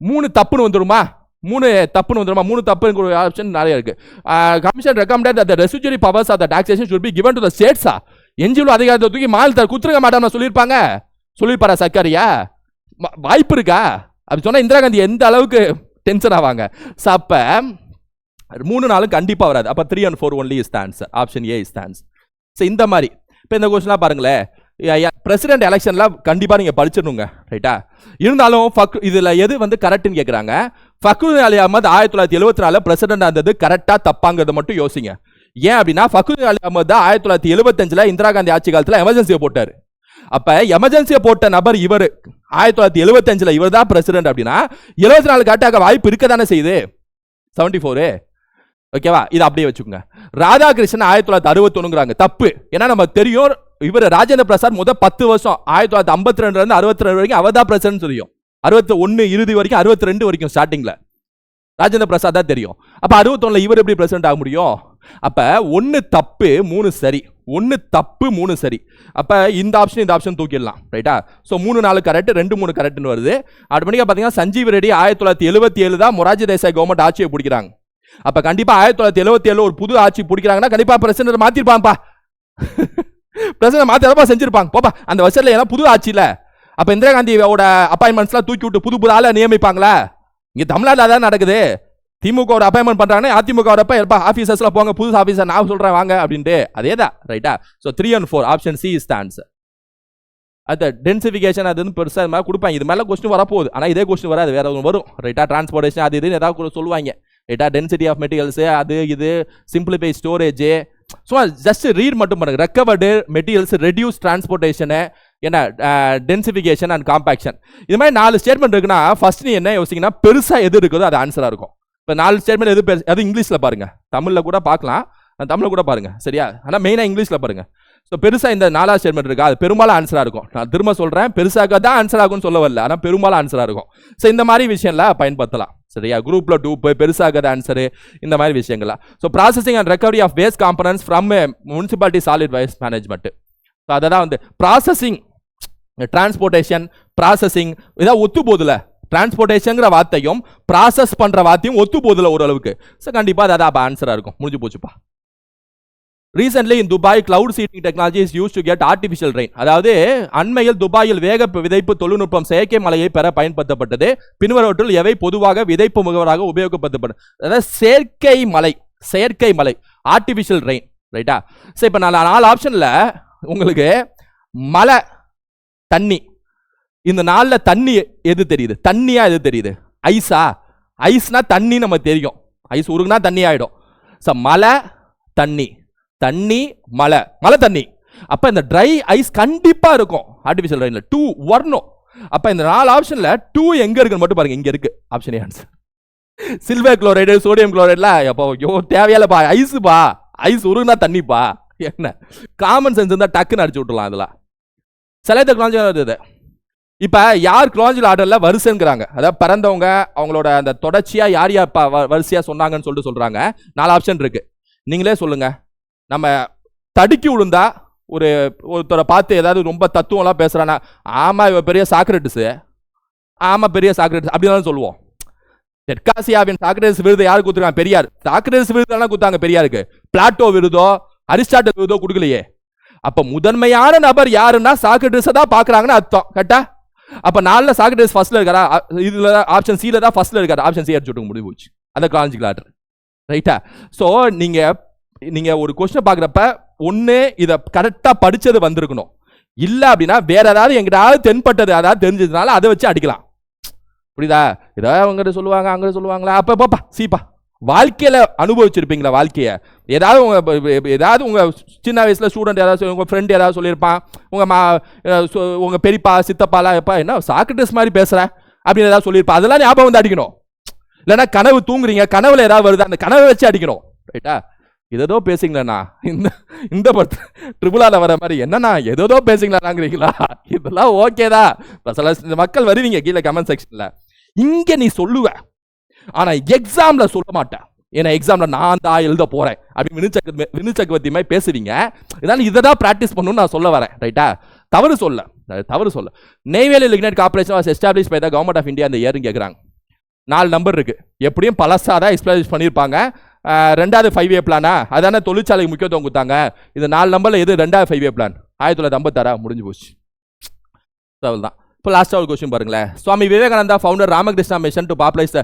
மூணு தப்புன்னு வந்துருமா? மூணு தப்புன்னு வந்துருமா? மூணு தப்புன்னு ஒரு ஆப்ஷன் நிறைய இருக்கு. Commission recommended the residuary powers of the taxation should be given to the ஸ்டேட்ஸா என்ஜிஓ அதிகாரத்தை தூக்கி மாநிலத்தை குத்துருக்க மாட்டோம்னு சொல்லியிருப்பாங்க. சொல்லியிருப்பாரா சர்க்காரியா? வாய்ப்பு இருக்கா? அப்படி சொன்னா இந்திரா காந்தி எந்த அளவுக்கு டென்ஷன் ஆவாங்க? ஸோ அப்ப மூணு நாளும் கண்டிப்பாக வராது. அப்போ three and four only is answer option A is answer so இந்த மாதிரி. இப்போ இந்த கொஸ்டின்லாம் பாருங்களேன். பிரசிடென்ட் எலெக்ஷனில் கண்டிப்பாக நீங்கள் படிச்சிடணுங்க. ரைட்டா இருந்தாலும் ஃபக் இதில் எது வந்து கரெக்ட்னு கேட்குறாங்க ஃபக்ருதீன் அலி அகமது ஆயிரத்தி தொள்ளாயிரத்தி எழுபத்தி நாலு பிரசிடென்ட் இருந்தது கரெக்டாக தப்பாங்கிறத மட்டும் யோசிங்க. ஏன் அப்படின்னா ஃபக்ருதீன் அலி அகமது தான் ஆயிரத்தி தொள்ளாயிரத்தி எழுபத்தஞ்சில் இந்திரா காந்தி ஆட்சி காலத்தில் எமர்ஜென்சியை போட்டாரு. அப்போ எமர்ஜென்சியை போட்ட நபர் இவர். ஆயிரத்தி தொள்ளாயிரத்தி எழுபத்தஞ்சில் இவர் தான் பிரசிடென்ட் அப்படின்னா எழுபத்தி நாலு காட்டாக வாய்ப்பு இருக்க தானே செய்யுது செவன்டி ஃபோரு ஓகேவா இது அப்படியே வச்சுக்கோங்க. ராதாகிருஷ்ணன் ஆயிரத்தி தொள்ளாயிரத்தி அறுபத்தொன்னுங்கிறாங்க. தப்பு. ஏன்னா நம்ம தெரியும் இவர் ராஜேந்திர பிரசாத் முதல் பத்து வருஷம் ஆயிரத்தி தொள்ளாயிரத்தி ஐம்பத்தி ரெண்டுல இருந்து அறுபத்தி ரெண்டு வரைக்கும் அவர் தான் பிரசிடன்ட் தெரியும் அறுபத்தி ஒன்று இறுதி வரைக்கும் அறுபத்தி ரெண்டு வரைக்கும் ஸ்டார்டிங்கில் ராஜேந்திர பிரசாத் தான் தெரியும். அப்போ அறுபத்தொன்னில் இவர் எப்படி பிரசிடென்ட் ஆக முடியும்? அப்போ ஒன்று தப்பு மூணு சரி. ஒன்று தப்பு மூணு சரி. அப்போ இந்த ஆப்ஷன் இந்த ஆப்ஷன் தூக்கிடலாம். ரைட்டா ஸோ மூணு நாலு கரெக்ட் ரெண்டு மூணு கரெக்ட்னு வருது. ஆட்டோமேட்டிக்கா பார்த்தீங்கன்னா சஞ்சீவ் ரெட்டி ஆயிரத்தி தொள்ளாயிரத்தி எழுபத்தி ஏழு தான் மொராஜி தேசாய் கவர்மெண்ட் ஆட்சியை பிடிக்கிறாங்க. அப்போ கண்டிப்பாக ஆயிரத்தி தொள்ளாயிரத்தி எழுபத்தி ஏழு ஒரு புது ஆட்சி பிடிக்கிறாங்கன்னா கண்டிப்பாக பிரசிடண்ட் மாற்றிருப்பான்ப்பா *laughs* பிரசிடண்ட் எதப்பா செஞ்சிருப்பாங்க. போப்பா அந்த வருஷத்தில் ஏன்னா புது ஆட்சியில். அப்போ இந்திரா காந்தியோட அப்பாயின்மெண்ட்ஸ்லாம் தூக்கி விட்டு புது புது ஆளை நியமிப்பாங்களா? இங்கே தமிழ்நாட்டில் அதான் நடக்குது. திமுக ஒரு அப்பாயின்மெண்ட் பண்ணுறாங்கன்னா அதிமுக வரப்ப எப்பா ஆஃபீஸர்ஸில் போங்க புது ஆஃபீஸர் நான் சொல்கிறேன் வாங்க அப்படின்ட்டு. அதே தான் ரைட்டா so three and four option C is answer அது டென்சிஃபிகேஷன் அது வந்து பெருசாக இது மாதிரி கொடுப்பாங்க. இது மேலே கொஸ்டின் வரப்போகுது. ஆனால் இதே கொஸ்டின் வராது வேறு ஒன்று வரும். ரைட்டா டிரான்ஸ்போர்டேஷன் அது இதுன்னு ஏதாவது கூட சொல்லுவாங்க. ரைட்டா டென்சிட்டி ஆஃப் மெட்டீரியல்ஸு அது இது simplify storage so just read மட்டும் பண்ணுங்க. ரெக்கவர்டு மெட்டீரியல்ஸ் ரெடியூஸ் டிரான்ஸ்போர்ட்டேஷனு என்ன டென்சிஃபிகேஷன் அண்ட் காம்பாக்ஷன் இது மாதிரி நாலு ஸ்டேட்மெண்ட் இருக்குன்னா ஃபர்ஸ்ட் நீ என்ன யோசிங்கன்னா பெருசாக எது இருக்குதோ அது ஆன்சராக இருக்கும். இப்போ நாலு ஸ்டேட்மெண்ட் எது பெருசு அது இங்கிலீஷில் பாருங்கள் தமிழில் கூட பார்க்கலாம். தமிழில் கூட பாருங்க. சரியா? ஆனால் மெயினாக இங்கிலீஷில் பாருங்கள் ஸோ பெருசாக இந்த நாலாவது ஸ்டேட்மெண்ட் இருக்கா? அது பெரும்பாலும் ஆன்சராக இருக்கும். நான் திரும்ப சொல்கிறேன் பெருசாக தான் ஆன்சர் ஆகும்னு சொல்ல வரல. ஆனால் பெரும்பாலும் ஆன்சராக இருக்கும். ஸோ இந்த மாதிரி விஷயங்கள பயன்படுத்தலாம். சரியா? குரூப்பில் டூப்பு பெருசாகிற ஆன்சரு இந்த மாதிரி விஷயங்கள்லாம் so processing and recovery of waste components from municipality solid waste management so அதை தான் வந்து ப்ராசஸிங் டிரான்ஸ்போர்ட்டேஷன் ப்ராசஸிங் இதாக ஒத்து போதில்ல டிரான்ஸ்போர்ட்டேஷனுங்கிற வார்த்தையும் ப்ராசஸ் பண்ணுற வார்த்தையும் ஒத்து போதில்ல ஓரளவுக்கு ஸோ கண்டிப்பாக அது அப்போ ஆன்சராக இருக்கும். முடிஞ்சு போச்சுப்பா. Recently in Dubai cloud seeding technology is use to get artificial rain அதாவது அண்மையில் துபாயில் வேக விதைப்பு தொழில்நுட்பம் செயற்கை மழையை பெற பயன்படுத்தப்பட்டது. பின்வரவற்றில் எவை பொதுவாக விதைப்பு முகவராக உபயோகப்படுத்தப்படும் அதாவது செயற்கை மலை செயற்கை மலை ஆர்டிஃபிஷியல் ரெயின் ரைட்டா சரி இப்போ நான் நாலு ஆப்ஷனில் உங்களுக்கு மலை தண்ணி இந்த நாளில் தண்ணி எது தெரியுது? தண்ணியா எது தெரியுது? ஐஸா ஐஸ்னா தண்ணி நம்ம தெரியும். ஐஸ் உருகுனா தண்ணி ஆகிடும் ஸோ மலை தண்ணி. தண்ணி மழை. மழை தண்ணி. அப்போ இந்த ட்ரை ஐஸ் கண்டிப்பாக இருக்கும். ஆர்டிஃபிஷியல் ரெயினில் டூ வரணும். அப்போ இந்த நாலு ஆப்ஷனில் டூ எங்கே இருக்குன்னு மட்டும் பாருங்க. இங்கே இருக்கு. Option answer silver chloride sodium குளோரைட்லாம் எப்போ யோ தேவையில்லப்பா ஐஸுப்பா ஐஸ் உருகுனா தண்ணிப்பா. என்ன? காமன் சென்ஸ் இருந்தால் டக்குன்னு அடிச்சு விட்டுலாம் இதெல்லாம். சில டெக்னாலஜி வருது இப்போ யார் குலாஞ்சில் ஆர்டரில் வரிசைங்கிறாங்க அதாவது பிறந்தவங்க அவங்களோட அந்த தொடர்ச்சியாக யார் யார் வரிசையாக வ- சொன்னாங்கன்னு சொல்லிட்டு சொல்கிறாங்க நாலு ஆப்ஷன் இருக்குது நீங்களே சொல்லுங்கள் நம்ம தடுக்கி விழுந்தா ஒரு ஒருத்தரை பார்த்து ஏதாவது ரொம்ப தத்துவம்லாம் பேசுகிறானா ஆமாம் இவன் பெரிய சாக்ரட்டிஸு ஆமாம் பெரிய சாக்ரட்டிஸ் அப்படி தான் சொல்லுவோம். தெற்காசியாவின் சாக்ரட்டிஸ் விருது யாருக்கு கொடுத்துருக்காங்க? பெரியார். சாக்ரட்டிஸ் விருது எல்லாம் கொடுத்தாங்க பெரியாருக்கு. பிளாட்டோ விருதோ அரிஸ்டாட்டில் விருதோ கொடுக்கலையே. அப்போ முதன்மையான நபர் யாருன்னா சாக்ரட்டிஸை தான் பார்க்குறாங்கன்னு அர்த்தம். கரெக்டா? அப்போ நாளில் சாக்ரட்டிஸ் ஃபர்ஸ்ட்ல இருக்காரா? இதில் ஆப்ஷன் சியில் தான் ஃபர்ஸ்ட்ல இருக்காரு. ஆப்ஷன் சி அடிச்சு விட்டு முடிவு போச்சு. அந்த காலேஜ் கிளாட்ரு ரைட்டா ஸோ நீங்கள் நீங்க ஒரு கொஸ்டின் பார்க்குறப்ப ஒன்று இதை கரெக்டா படிச்சது வந்திருக்கணும். இல்ல அப்படின்னா வேற ஏதாவது எங்கிட்டாவது தென்பட்டது அதாவது தெரிஞ்சதுனால அதை வச்சு அடிக்கலாம். புரியுதா? ஏதாவது அவங்ககிட்ட சொல்லுவாங்க அங்கே சொல்லுவாங்களா? அப்ப பாப்பா சீப்பா வாழ்க்கையில அனுபவிச்சிருப்பீங்களா வாழ்க்கைய? ஏதாவது உங்க ஏதாவது உங்க சின்ன வயசுல ஸ்டூடெண்ட் ஏதாவது உங்கள் உங்க ஃப்ரெண்ட் ஏதாவது சொல்லியிருப்பான். உங்க மா உங்கள் உங்க பெரியப்பா சித்தப்பாலாம் எப்பா என்ன சாக்ரட்டிஸ் மாதிரி பேசுற? அப்படின்னு ஏதாவது சொல்லியிருப்பா. அதெல்லாம் ஞாபகம் வந்து அடிக்கணும். இல்லைன்னா கனவு தூங்குறீங்க கனவுல ஏதாவது வருது அந்த கனவை வச்சு அடிக்கணும். ரைட்டா? ஏதோ பேசிங்களேண்ணா. இந்த இந்த படத்து ட்ரிபிளால வர மாதிரி என்னண்ணா ஏதோ பேசிங்களாங்கிறீங்களா? இதெல்லாம் ஓகேதா சில இந்த மக்கள் வருவீங்க கீழே கமெண்ட் செக்ஷன்ல இங்க நீ சொல்லுவ. ஆனா எக்ஸாம்ல சொல்ல மாட்டேன் ஏன்னா எக்ஸாம்ல நான் தான் எழுத போறேன். அப்படி வினு சக்கர வினு சக்கரவர்த்தி மாதிரி பேசுவீங்க. இதனால இதை தான் ப்ராக்டிஸ் பண்ணணும்னு நான் சொல்ல வரேன். ரைட்டா தவறு சொல்ல. தவறு சொல்ல. Neyveli lignite corporation was establish by the government of India அந்த இயர்னு கேட்குறாங்க நாலு நம்பர் இருக்கு. எப்படியும் பழசாக தான் எஸ்டாப்ளிஷ் பண்ணியிருப்பாங்க. ரெண்டாவது ஃபைவ் ஏ பிளானா அதான தொழிற்சாலைக்கு முக்கியத்துவம் கொடுத்தாங்க. இது நாலு நம்பரில் எது? ரெண்டாவது ஃபைவ் ஏ பிளான் ஆயிரத்தி தொள்ளாயிரத்தி ஐம்பத்தாறா? முடிஞ்சு போச்சு. தான் இப்போ லாஸ்ட்டாக ஒரு கொஸ்டின் பாருங்களேன். Swami Vivekananda founder Ramakrishna mission to popularise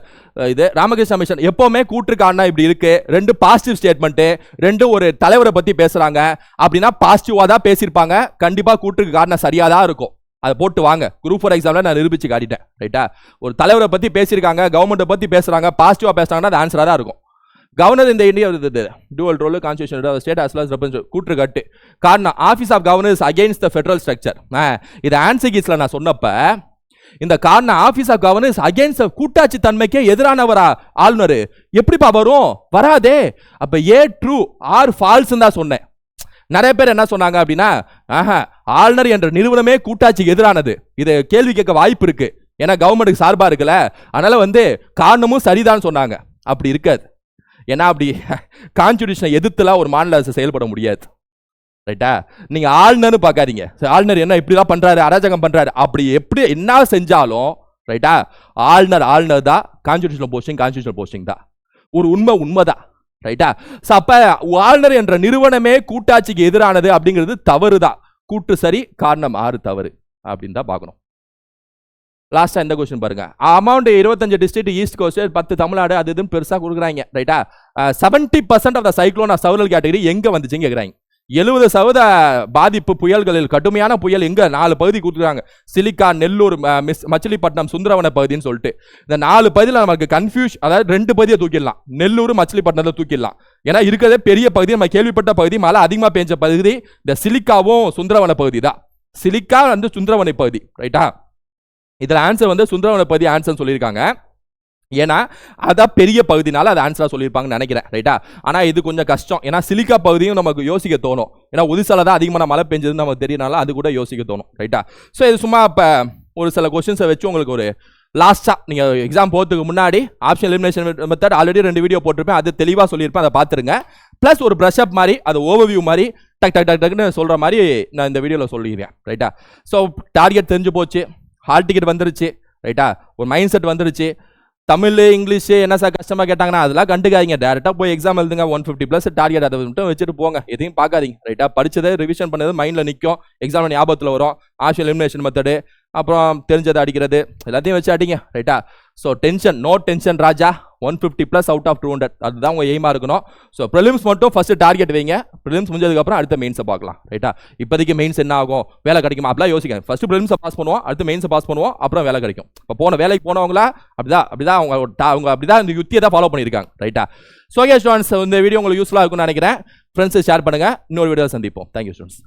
இது ராமகிருஷ்ணா மிஷன் எப்போவுமே கூற்றுக்கான இப்படி இருக்கு. ரெண்டு பாசிட்டிவ் ஸ்டேட்மெண்ட்டு ரெண்டு ஒரு தலைவரை பற்றி பேசுகிறாங்க அப்படின்னா பாசிட்டிவாக தான் பேசியிருப்பாங்க. கண்டிப்பாக கூற்றுக்கு காரணம் சரியாக தான் இருக்கும். அதை போட்டு வாங்க. குரூப் ஃபோர் எக்ஸாமில் நான் நிரூபிச்சு காட்டிட்டேன். ரைட்டா ஒரு தலைவரை பற்றி பேசியிருக்காங்க கவர்மெண்ட்டை பற்றி பேசுகிறாங்க பாசிட்டிவாக பேசுகிறாங்கன்னா அது ஆன்சராக தான் இருக்கும். கவர்னர் இந்த India dual role constitution state as well as கூற்று கட்டு காரணம் office of governors against the federal structure இது ஆன்சகிஸ்ல நான் சொன்னப்ப இந்த காரணம் ஆஃபீஸ் ஆஃப் கவர்னர்ஸ் அகேன்ஸ்ட் கூட்டாட்சி தன்மைக்கே எதிரானவரா ஆளுநர்? எப்படிப்பா வரும்? வராதே. அப்போ ஏ ட்ரூ ஆர் ஃபால்ஸ் தான் சொன்னேன். நிறைய பேர் என்ன சொன்னாங்க அப்படின்னா ஆஹா ஆளுநர் என்ற நிறுவனமே கூட்டாட்சிக்கு எதிரானது. இது கேள்வி கேட்க வாய்ப்பு இருக்கு. ஏன்னா கவர்மெண்ட்டுக்கு சார்பாக இருக்குல்ல அதனால வந்து காரணமும் சரிதான் சொன்னாங்க. அப்படி இருக்காது. ஏன்னா அப்படி *laughs* கான்ஸ்டியூஷனை எதிர்த்துலாம் ஒரு மாநில அரசு செயல்பட முடியாது. ரைட்டா நீங்கள் ஆளுநர்னு பார்க்காதீங்க. ஆளுநர் என்ன இப்படிலாம் பண்ணுறாரு அராஜகம் பண்ணுறாரு அப்படி எப்படி என்ன செஞ்சாலும் ரைட்டா ஆளுநர் ஆளுநர் தான் கான்ஸ்டியூஷனல் போஸ்டிங் கான்ஸ்டியூஷனல் போஸ்டிங் தான். ஒரு உண்மை உண்மை தான் ரைட்டா ஸோ அப்போ ஆளுநர் என்ற நிறுவனமே கூட்டாட்சிக்கு எதிரானது அப்படிங்கிறது தவறு தான் கூட்டு சரி காரணம் ஆறு தவறு அப்படின்னு தான் பார்க்கணும். லாஸ்ட்டாக இந்த கொஸ்டின் பாருங்கள் அமௌண்ட் இருபத்தஞ்சு டிஸ்ட்ரிக்ட் ஈஸ்ட் கோஸ்ட் பத்து தமிழ்நாடு அது இதுன்னு பெருசாக கொடுக்குறாங்க. ரைட்டா seventy percent of the cyclone of several category எங்கே வந்துச்சுன்னு கேட்குறாங்க எழுபது சதவீத பாதிப்பு புயல்களில் கடுமையான புயல் எங்கே? நாலு பகுதி கொடுத்துருக்காங்க. சிலிக்கா நெல்லூர் ம- மிஸ் மச்சிலிப்பட்டினம் சுந்தரவன பகுதின்னு சொல்லிட்டு. இந்த நாலு பகுதியில் நமக்கு கன்ஃபியூஷ் அதாவது ரெண்டு பகுதியை தூக்கிடலாம். நெல்லூர் மச்சிலிப்பட்டினத்தை தூக்கிடலாம். ஏன்னா இருக்கிறதே பெரிய பகுதி நம்ம கேள்விப்பட்ட பகுதி மழை அதிகமாக பெஞ்ச பகுதி இந்த சிலிக்காவும் சுந்தரவன பகுதி தான் சிலிக்கா வந்து சுந்தரவனை பகுதி. ரைட்டா இதில் ஆன்சர் வந்து சுந்தரவன பகுதி ஆன்சர் சொல்லியிருக்காங்க. ஏன்னா அதான் பெரிய பகுதினால அது ஆன்சராக சொல்லியிருப்பாங்கன்னு நினைக்கிறேன் ரைட்டா ஆனால் இது கொஞ்சம் கஷ்டம். ஏன்னா சிலிக்கா பகுதியும் நமக்கு யோசிக்க தோணும். ஏன்னா ஒதிசால தான் அதிகமான மழை பெஞ்சதுன்னு நமக்கு தெரியனால அது கூட யோசிக்க தோணும் ரைட்டா ஸோ இது சும்மா இப்போ ஒரு சில கொஸ்டின்ஸை வச்சு உங்களுக்கு ஒரு லாஸ்ட்டாக நீங்கள் எக்ஸாம் போகிறதுக்கு முன்னாடி ஆப்ஷன் எலிமினேஷன் மெத்தட் ஆல்ரெடி ரெண்டு வீடியோ போட்டிருப்பேன். அது தெளிவாக சொல்லியிருப்பேன் அதை பார்த்துருங்க. ப்ளஸ் ஒரு ப்ரஷ் அப் மாதிரி அது ஓவர்வியூ மாதிரி டக் டக் டக் டக்னு சொல்கிற மாதிரி நான் இந்த வீடியோவில் சொல்லிக்கிறேன் ரைட்டா ஸோ டார்கெட் தெரிஞ்சு போச்சு. ஹால் டிக்கெட் வந்துருச்சு ரைட்டா ஒரு மைண்ட் செட் வந்துருச்சு. தமிழ் இங்கிலீஷ் என்ன சார் கஷ்டமாக கேட்டாங்கன்னா அதெல்லாம் கண்டுக்காதீங்க. டேரெக்டாக போய் எக்ஸாம் எழுதுங்க ஒன் ஃபிஃப்டி ப்ளஸ் டார்கெட் அதை மட்டும் வச்சுட்டு போங்க. எதையும் பார்க்காதீங்க ரைட்டாக படிச்சதை ரிவிஷன் பண்ணது மைண்டில் நிற்கும் எக்ஸாம் ஞாபகத்தில் வரும். ஆஷியல் எலிமினேஷன் மெத்தடு அப்புறம் தெரிஞ்சதை அடிக்கிறது எல்லாத்தையும் வச்சு அடிங்க ரைட்டா so tension no tension Raja one fifty plus out of two hundred அதுதான் உங்கள் எய்மாக இருக்கணும். ஸோ ப்ரிலிம்ஸ் மட்டும் ஃபஸ்ட்டு டார்கெட் வைங்க. ப்ரிலிம்ஸ் முடிஞ்சதுக்கப்புறம் அடுத்த மெயின்ஸை பார்க்கலாம். ரைட்டா இப்போதைக்கு மெயின்ஸ் என்ன ஆகும்? வேலை கிடைக்குமா? அப்படிலாம் யோசிக்கிறேன் ஃபஸ்ட்டு ப்ரிலிம்ஸை பாஸ் பண்ணுவோம். அடுத்து மெயின்ஸை பாஸ் பண்ணுவோம். அப்புறம் வேலை கிடைக்கும். இப்போ போன வேலைக்கு போனவங்களா? அப்படிதான். அப்படிதான் அவங்க அவங்க அப்படிதான் இந்த யுத்தியை தான் ஃபாலோ பண்ணியிருக்காங்க. ரைட்டா ஸோ ஓகே ஸ்டூடெண்ட்ஸ் இந்த வீடியோ உங்களுக்கு யூஸ்ஃபுல்லாக இருக்கும்னு நினைக்கிறேன். ஃப்ரெண்ட்ஸை ஷேர் பண்ணுங்கள் இன்னொரு வீடியோ சந்திப்போம். Thank you students